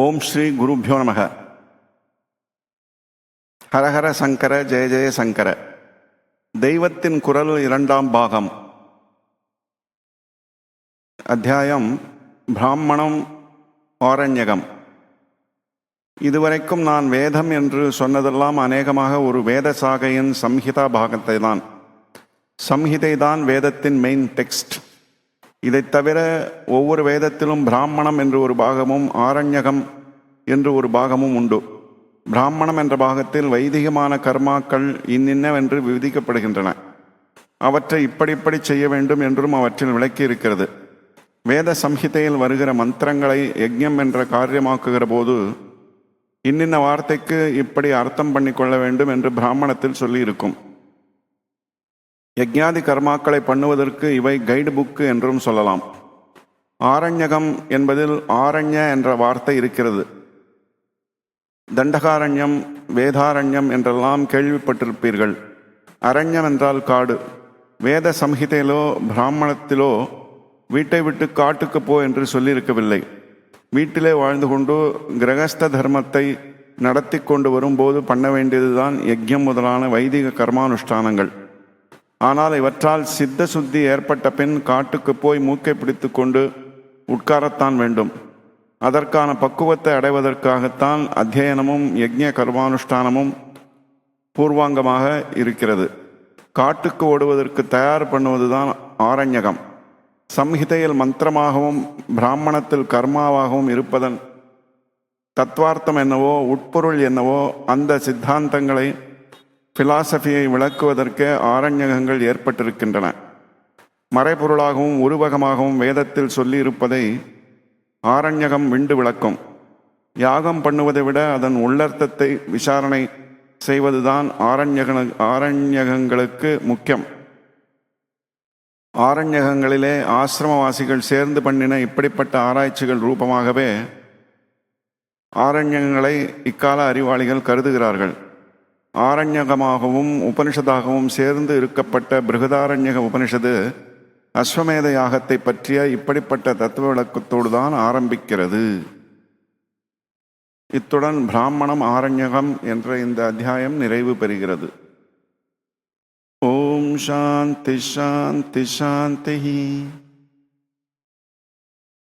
ஓம் ஸ்ரீ குருபியோ நமக. ஹரஹர சங்கர ஜெய ஜெய சங்கர. தெய்வத்தின் குரல் இரண்டாம் பாகம். அத்தியாயம் பிராமணம் ஆரண்யகம். இதுவரைக்கும் நான் வேதம் என்று சொன்னதெல்லாம் அநேகமாக ஒரு வேத சாகையின் சம்ஹிதா பாகத்தை தான் சம்ஹிதை தான் வேதத்தின் மெயின் டெக்ஸ்ட் இதைத் தவிர ஒவ்வொரு வேதத்திலும் பிராமணம் என்று ஒரு பாகமும் ஆரண்யகம் என்று ஒரு பாகமும் உண்டு. பிராமணம் என்ற பாகத்தில் வைதிகமான கர்மாக்கள் இன்னின்னவென்று விதிக்கப்படுகின்றன. அவற்றை இப்படி இப்படி செய்ய வேண்டும் என்றும் அவற்றில் விளக்கி இருக்கிறது வேத சம்ஹிதையில் வருகிற மந்திரங்களை யஜ்யம் என்ற காரியமாக்குகிற போது இன்னின்ன வார்த்தைக்கு இப்படி அர்த்தம் பண்ணி கொள்ள வேண்டும் என்று பிராமணத்தில் சொல்லியிருக்கும். யஜ்ஞாதி கர்மாக்களை பண்ணுவதற்கு இவை கைடு புக்கு என்றும் சொல்லலாம். ஆரண்யகம் என்பதில் ஆரண்ய என்ற வார்த்தை இருக்கிறது. தண்டகாரண்யம் வேதாரண்யம் என்றெல்லாம் கேள்விப்பட்டிருப்பீர்கள். அரண்யம் என்றால் காடு. வேத சம்ஹிதையிலோ பிராமணத்திலோ வீட்டை விட்டு காட்டுக்கு போ என்று சொல்லியிருக்கவில்லை. வீட்டிலே வாழ்ந்து கொண்டு கிரகஸ்த தர்மத்தை நடத்தி கொண்டு வரும்போது பண்ண வேண்டியதுதான் யஜ்யம் முதலான வைதிக கர்மானுஷ்டானங்கள். ஆனால் இவற்றால் சித்த சுத்தி ஏற்பட்ட பின் காட்டுக்கு போய் மூக்கை பிடித்து கொண்டு உட்காரத்தான் வேண்டும். அதற்கான பக்குவத்தை அடைவதற்காகத்தான் அத்தியனமும் யஜ்ய கர்மானுஷ்டானமும் பூர்வாங்கமாக இருக்கிறது. காட்டுக்கு ஓடுவதற்கு தயார் பண்ணுவதுதான் ஆரண்யகம் சம்ஹிதையில் மந்திரமாகவும் பிராமணத்தில் கர்மாவாகவும் இருப்பதன் தத்வார்த்தம் என்னவோ உட்பொருள் என்னவோ அந்த சித்தாந்தங்களை பிலாசபியை விளக்குவதற்கே ஆரண்யகங்கள் ஏற்பட்டிருக்கின்றன. மறைபொருளாகவும் உருவகமாகவும் வேதத்தில் சொல்லியிருப்பதை ஆரண்யகம் விண்டு விளக்கும். யாகம் பண்ணுவதை விட அதன் உள்ளர்த்தத்தை விசாரணை செய்வதுதான் ஆரண்யக ஆரண்யகங்களுக்கு முக்கியம். ஆரண்யகங்களிலே ஆசிரமவாசிகள் சேர்ந்து பண்ணின இப்படிப்பட்ட ஆராய்ச்சிகள் ரூபமாகவே ஆரண்யங்களை இக்கால அறிவாளிகள் கருதுகிறார்கள். ஆரண்யகமாகவும் உபனிஷதாகவும் சேர்ந்து இருக்கப்பட்ட பிருகதாரண்யக உபனிஷது அஸ்வமேத யாகத்தை பற்றிய இப்படிப்பட்ட தத்துவ விளக்கத்தோடு தான் ஆரம்பிக்கிறது. இத்துடன் பிராமணம் ஆரண்யகம் என்ற இந்த அத்தியாயம் நிறைவு பெறுகிறது. ஓம் சாந்தி சாந்தி சாந்தி.